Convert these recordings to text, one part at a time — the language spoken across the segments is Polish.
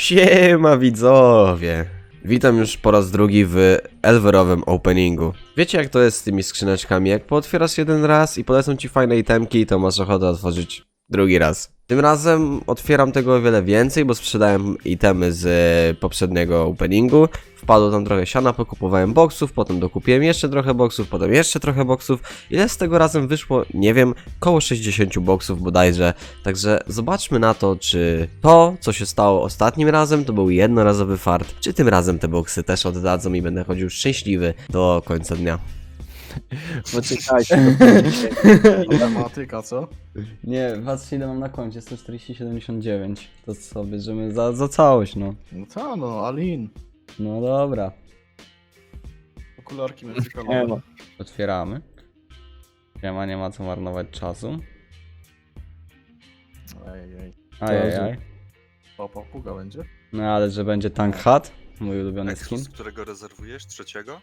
Siema widzowie! Witam już po raz drugi w Elwerowym openingu. Wiecie jak to jest z tymi skrzyneczkami? Jak pootwierasz jeden raz i polecą ci fajne itemki, to masz ochotę otworzyć drugi raz. Tym razem otwieram tego o wiele więcej, bo sprzedałem itemy z e, poprzedniego openingu. Wpadło tam trochę siana, pokupowałem boksów, potem dokupiłem jeszcze trochę boksów, potem jeszcze trochę boksów. Ile z tego razem wyszło? Nie wiem, koło 60 boksów bodajże. Także zobaczmy na to, czy to, co się stało ostatnim razem, to był jednorazowy fart, czy tym razem te boksy też oddadzą i będę chodził szczęśliwy do końca dnia. Poczekajcie. Matematyka, co? Nie, patrzcie ile mam na koncie, 140,79. To co, bierzemy za, za całość, no. No ta no, Alin. No dobra. Okularki Nie no. Otwieramy. Nie ma, nie ma co marnować czasu. Ej, ej. Ajajaj. O, papuga będzie? No ale że będzie tank hat, mój ulubiony skin. Exus, którego rezerwujesz? Trzeciego?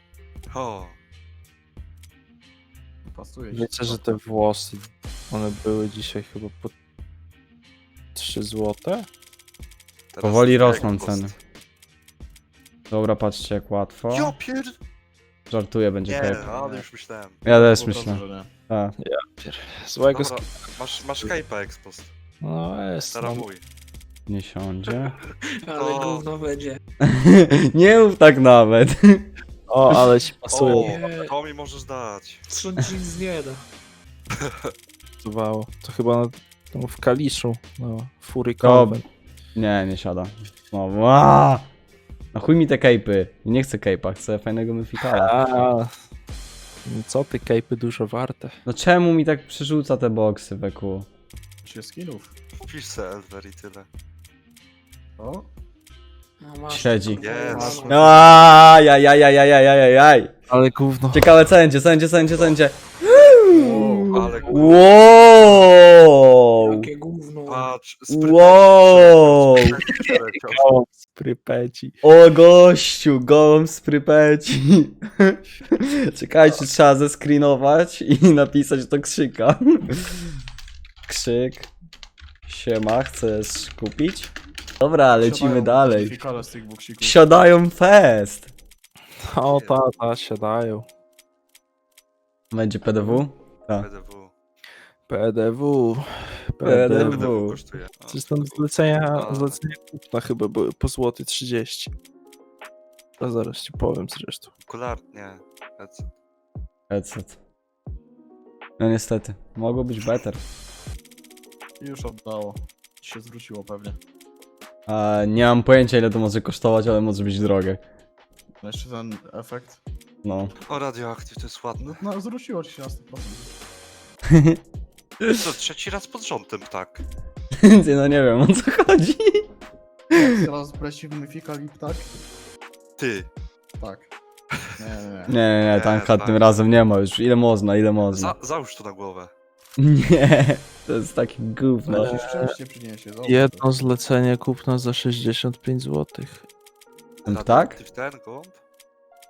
O, Pasuje ci. Wiecie, że te włosy, one były dzisiaj chyba po 3 złote? teraz Powoli rosną ceny. Dobra, patrzcie jak łatwo. Ja pier... Żartuję, będzie Nie, cape. ale już myślałem. Ja też Było dobrze, myślę. że nie. Złego Dobra, sk- masz, masz cape'a Expost. No jest, Teraz no. mój. Nie siądzie. Ale To- gówno będzie. nie mów tak nawet. O, ale ci O, pasuje. Nie. to mi możesz dać. Co nic nie da. Pasowało. To chyba na, no, w Kaliszu, no, Fury Convent. Nie, nie siada. No, aaa! Na chuj mi te cape'y. Nie chcę cape'a, chcę fajnego myfikala. A, no co ty, cape'y dużo warte. No czemu mi tak przerzuca te boksy, Weku? Się skinów. Wpisz se Elver i tyle. O, No, masz Śledzi. Jest. kurwa, Ajajajajajajajaj. Ale gówno. Ciekawe co będzie, co będzie, co będzie, co będzie. Ale Wow! Jakie gówno. patrz, Wow! O, Sprypeci. O gościu, gołąb z prypeci. Czekajcie, trzeba zescreenować i napisać do krzyka. Krzyk. Siema, chcesz kupić? Dobra, lecimy dalej. z tych buksików. Siadają fest. O, tata, siadają. Będzie PDW? Tak. PDW. PDW. PDW. PDW kosztuje. O, Zresztą zlecenia, zlecenia kupna chyba były po złoty 30. A zaraz ci powiem zresztą. Okular... Nie. Headset. Headset. No niestety, mogło być better. Już oddało. Ci się zwróciło pewnie. A, nie mam pojęcia ile to może kosztować, ale może być drogie. No jeszcze ten efekt. No. O, radioaktyw, to jest ładne. No, zwróciło ci się na 100%. Co, trzeci raz pod rządem, tak. Ty, no nie wiem o co chodzi. Teraz brać myfikal i tak? Ty. Tak. Nie, nie, nie. Nie, nie, nie, tank hat tak. tym razem nie ma już. Ile można, ile można. Za, załóż to na głowę. Nie, to jest takie gówno. No, ci szczęście przyniesie. zobacz. Jedno zlecenie kupna za 65 zł. Ten ptak? Radioaktyw ten, gołąb?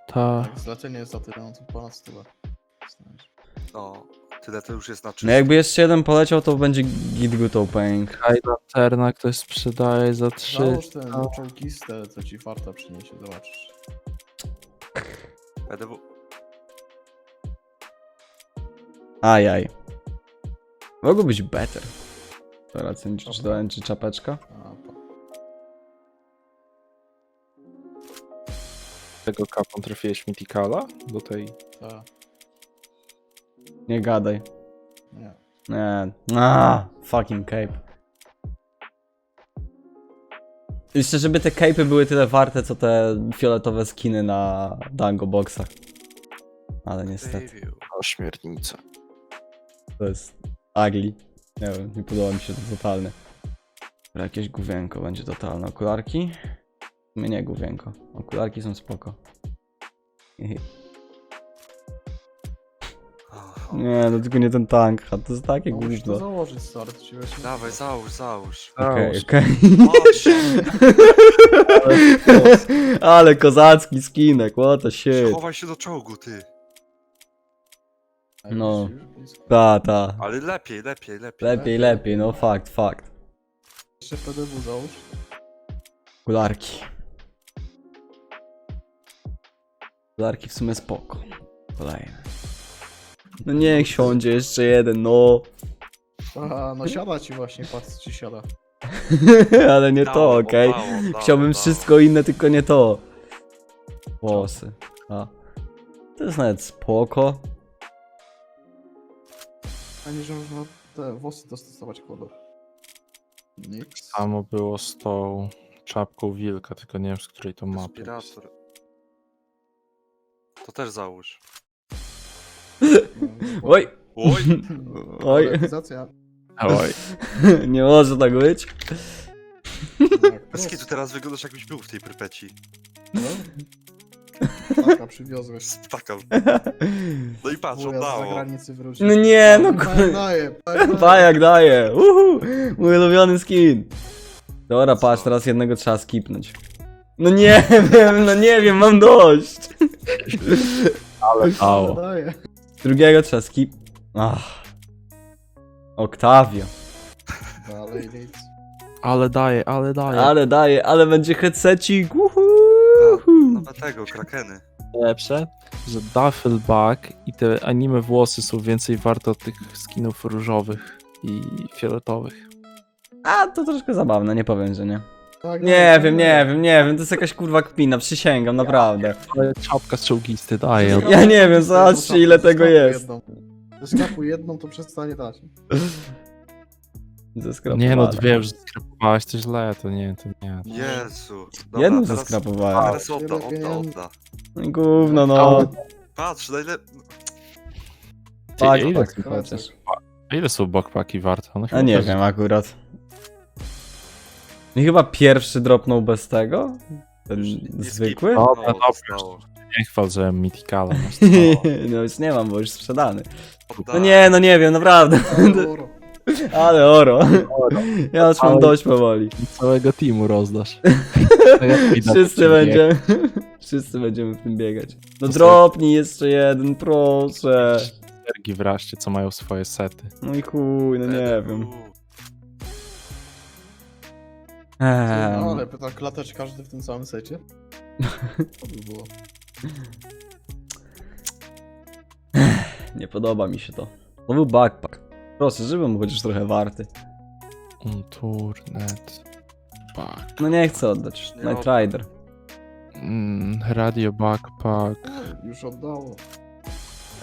Ta. Tak, zlecenie jest za tyle, no to ponad stówę. Znasz. No, tyle to już jest na No czysto. jakby jeszcze jeden poleciał, to będzie git good opening. Kaj laterna ktoś sprzedaje za 3. Załóż ten no. czołgistę, co ci farta przyniesie, zobaczysz. PDW. Ajaj. Mogło być better. Teraz czy, czy, czy czapeczka? Tego kapą trafiłeś Mythicala? Do tej... Ta, Nie gadaj. nie. Nie. A, fucking cape. Jeszcze, żeby te cape'y były tyle warte, co te fioletowe skiny na Dango Boxach. Ale niestety. O, śmiernica. to jest ugly. Nie wiem, nie podoba mi się to totalnie. Dobra, Jakieś główienko będzie totalne. Okularki? Mnie nie główienko. Okularki są spoko. Nie, no tylko nie ten tank, a to jest takie No, musisz to gówno. założyć, start, ci weźmie. Dawaj, załóż, załóż. Okej, Załóż. okej. Patrz, Ale kozacki skinek, what the shit. chowaj się do czołgu, ty. No. Ta, ta. Ale lepiej, lepiej, lepiej. Lepiej, lepiej, no fakt, fakt. Jeszcze PDW załóż. Okularki. Okularki w sumie spoko. Kolejne. No niech siądzie jeszcze jeden, no. A, no siada ci właśnie, patrz ci siada. Ale nie to, Dało, okej? dało, dało, Chciałbym dało. wszystko inne, tylko nie to. Włosy. A. To jest nawet spoko. A nie, że można te włosy dostosować kolor. Nic. Samo było z tą czapką wilka, tylko nie wiem z której to mapy. jest. Respirator. To też załóż. Oj! Oj! Oj! Polaryzacja. Oj, Nie może tak być. Tak, Bez kitu teraz wyglądasz jakbyś był w tej prypeci. no. Taka przywiozłeś. Spakał. No i patrz, z oddało. zagranicy wrócił. No nie, no kur- daje, pajak daje. Uhu! Mój ulubiony skin! Dobra, patrz, teraz jednego trzeba skipnąć. No nie wiem, no nie wiem, mam dość! ale dało. Daje. Drugiego trzeba skip... Ach. Octavio. Dalej nic. Ale daje, ale daje. Ale daje, ale będzie headsetik! Uhu! Nawet tego, krakeny. Lepsze, że Duffelback i te anime włosy są więcej warte od tych skinów różowych i fioletowych. A, to troszkę zabawne, nie powiem, że nie. Tak, Nie daje, wiem, daje. nie wiem, nie wiem, to jest jakaś kurwa kpina, przysięgam, naprawdę. Ale czapka z czołgisty daje. Ja nie wiem, zobaczcie ile tego jest. Jedną. Zeskapuj jedną, to przestanie dać. Zeskrapowałem. Nie no, dwie już skrapowałeś, to źle, to nie, to nie. Jezu. Dobra, Jedną teraz- zeskrapowałem. Teraz odda, odda, odda. Gówno, no. Patrz, najlep... Ty, Tak, ile, tak, chociaż. a ile są backpacki warte? One A chyba nie też- wiem akurat. I chyba pierwszy dropnął bez tego? Ten zwykły? skip. Dobra, No, dobra. zostało. Nie chwal, że Mythicala masz. no już nie mam, bo już sprzedany. Odda. No nie, no nie wiem, naprawdę. Euro. Ale oro. Ja już mam dość powoli. Całego teamu rozdasz. Wszyscy będziemy. Wszyscy będziemy w tym biegać. No dropnij jeszcze jeden, proszę. Sergi wreszcie, co mają swoje sety. No i chuj, no nie wiem. Uuu. No ale pyta, klatecz każdy w tym samym secie? To by było. nie podoba mi się to. To był backpack. Proszę, żeby był chociaż trochę warty. Unturnet. Back. No nie chcę oddać. Nie Night oddam. Rider. Mm, radio backpack. Już oddało.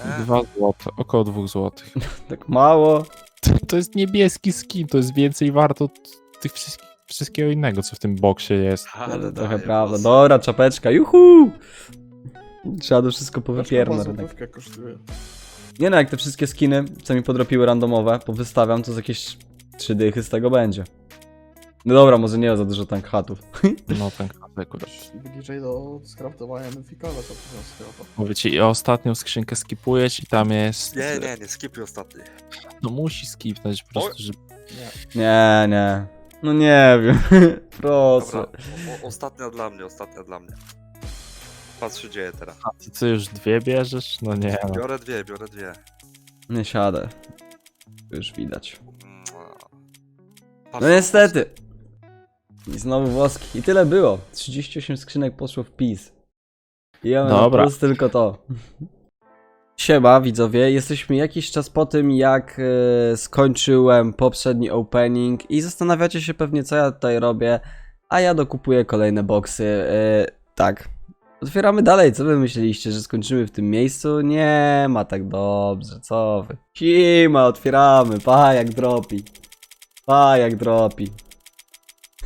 E, Dwa złote, około dwóch złotych. Tak mało. To jest niebieski skin, to jest więcej warto od tych wszystkich, wszystkiego innego, co w tym boksie jest. Ale trochę daje prawda. włosy. Dobra, czapeczka, juhu! Trzeba to wszystko powypierna Chyba rynek. złotówkę kosztuje. Nie no, jak te wszystkie skiny, co mi podropiły randomowe, powystawiam, to z jakieś trzy dychy z tego będzie. No dobra, może nie za dużo tank hatów. No ten kart akurat. Bliżej do skraftowania Mythicala, to jest skrapa. Mówię ci, ostatnią skrzynkę skipujesz i tam jest... Nie, nie, nie, skipuj ostatni. No musi skipnąć po prostu, że... Nie, nie. No nie wiem. Proszę. Dobra, o, o, ostatnia dla mnie, ostatnia dla mnie. Patrz, co się dzieje teraz. A ty co, już dwie bierzesz? No nie, no. Biorę dwie, biorę dwie. Nie siadę. Już widać. Mm. No Patrz, niestety. I znowu włoski. I tyle było. 38 skrzynek poszło w PiS. I ja mam Dobra. plus tylko to. Siema widzowie, jesteśmy jakiś czas po tym jak e, skończyłem poprzedni opening i zastanawiacie się pewnie co ja tutaj robię, a ja dokupuję kolejne boksy. E, tak. Otwieramy dalej, co wy myśleliście, że skończymy w tym miejscu? Nie ma tak dobrze, co wy. Sima, otwieramy, pa jak dropi. Pa jak dropi.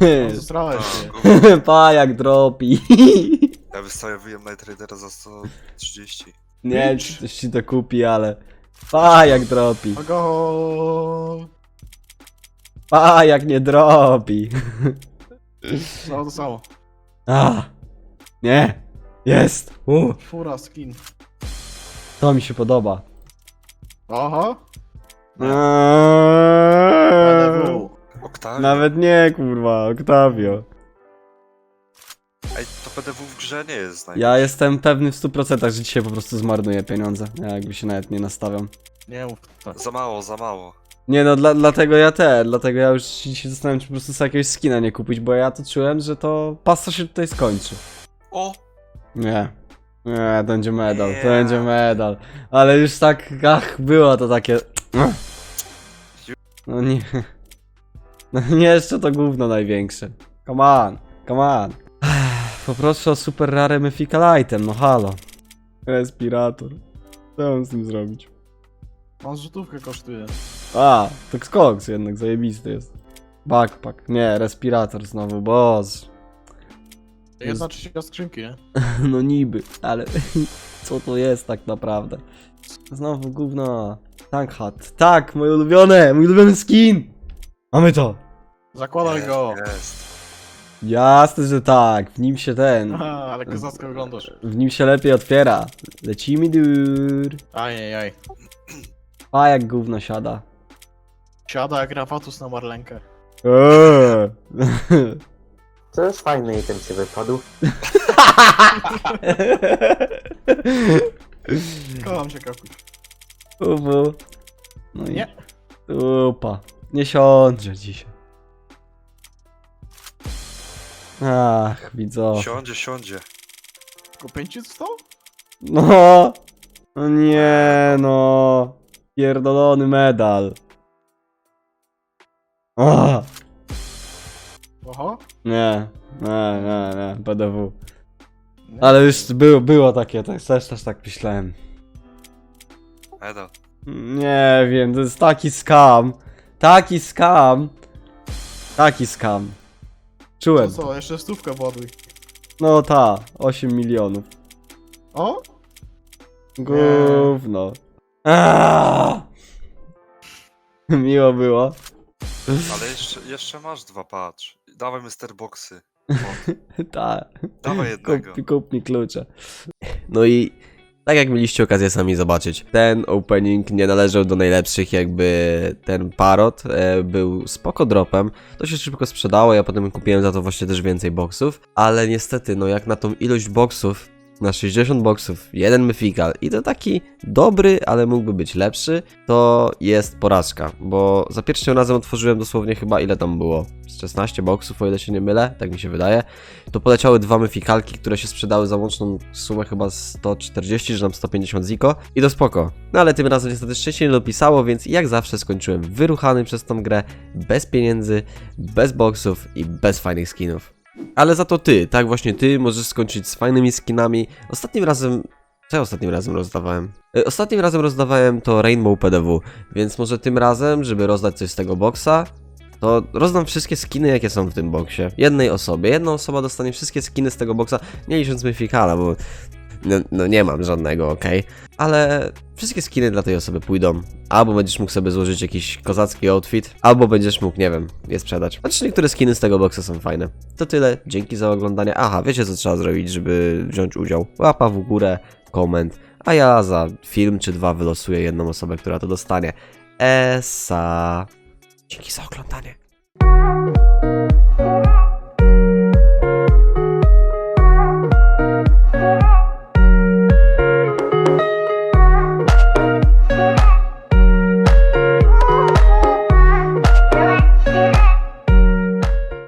No, Zesrałeś się. A, pa jak dropi. Ja wystawiłem Night Raidera za 130. Nie wiem, czy ktoś ci to kupi, ale... Pa jak dropi. Go! Pa jak nie dropi. No to samo. A, nie. Jest. U, Fura skin. to mi się podoba. Aha. Eee, LW. Octavio. Nawet nie, kurwa, Octavio. Ej, to PDW w grze nie jest naj... Ja jestem pewny w 100%, że dzisiaj po prostu zmarnuję pieniądze. Ja jakby się nawet nie nastawiam. Nie mów tak. Za mało, za mało. Nie no, dla, dlatego ja ten, dlatego ja już się zastanawiam, czy po prostu sobie jakiegoś skina nie kupić, bo ja to czułem, że to pasta się tutaj skończy. O! Nie. Nie, to będzie medal, to będzie medal. Ale już tak, ach, było to takie... No nie. No nie, jeszcze to gówno największe. Come on, come on. Poproszę o super rare mythical item, no halo. Respirator. Co mam z tym zrobić? On zrzutówkę kosztuje. A, to skoks jednak, zajebisty jest. Backpack, nie, respirator znowu, boss. Jedna trzecia skrzynki, nie? No niby, ale co to jest tak naprawdę? Znowu gówno. Tank hat. Tak, moje ulubione, mój ulubiony skin! Mamy to! Zakładaj go! Jest. Jasne, że tak, w nim się ten, Aha, ale kozacko wyglądasz. w nim się lepiej otwiera. Lecimy dur. Ajajaj. A jak gówno siada. Siada jak rapatus na marlenkę. Eee. To już fajny item ci wypadł. Kocham cię, kakuś. Uwu. No i Nie. Upa. Nie siądzie dzisiaj. Ach, widzo. Siądzie, siądzie. Tylko pięć ci zostało? No. No nie no. Pierdolony medal. Oho. Nie, nie, nie, nie, BDW. Ale już było, było takie, tak, też, też tak myślałem. Medal. Nie wiem, to jest taki skam. Taki skam. Taki skam. To Czułem. co, jeszcze stówkę właduj. No ta, 8 milionów. O? Gówno. Aaaa! Miło było. Ale jeszcze, jeszcze masz dwa, patrz. Dawaj Mr. Boxy. Ta. Dawaj jednego. Kup, kup mi klucze. No i tak jak mieliście okazję sami zobaczyć, ten opening nie należał do najlepszych, jakby ten parot e, był spoko dropem, to się szybko sprzedało, ja potem kupiłem za to właśnie też więcej boksów, ale niestety, no jak na tą ilość boksów, na 60 boksów, jeden mythical i to taki dobry, ale mógłby być lepszy, to jest porażka, bo za pierwszym razem otworzyłem dosłownie chyba ile tam było, z 16 boksów, o ile się nie mylę, tak mi się wydaje, to poleciały dwa myfikalki, które się sprzedały za łączną sumę chyba 140 czy tam 150 ziko i to spoko. No ale tym razem niestety szczęście nie dopisało, więc jak zawsze skończyłem wyruchany przez tą grę, bez pieniędzy, bez boksów i bez fajnych skinów. Ale za to ty, tak właśnie ty możesz skończyć z fajnymi skinami. Ostatnim razem... Co ja ostatnim razem rozdawałem? Y, Ostatnim razem rozdawałem to Rainbow PDW, więc może tym razem, żeby rozdać coś z tego boksa, to rozdam wszystkie skiny, jakie są w tym boksie. Jednej osobie. Jedna osoba dostanie wszystkie skiny z tego boksa, nie licząc Myfikala, bo no, no nie mam żadnego, ok? Ale wszystkie skiny dla tej osoby pójdą. Albo będziesz mógł sobie złożyć jakiś kozacki outfit, albo będziesz mógł, nie wiem, je sprzedać. Znaczy niektóre skiny z tego boksa są fajne. To tyle, dzięki za oglądanie. Aha, wiecie co trzeba zrobić, żeby wziąć udział. Łapa w górę, koment, a ja za film czy dwa wylosuję jedną osobę, która to dostanie. Esa. Dzięki za oglądanie.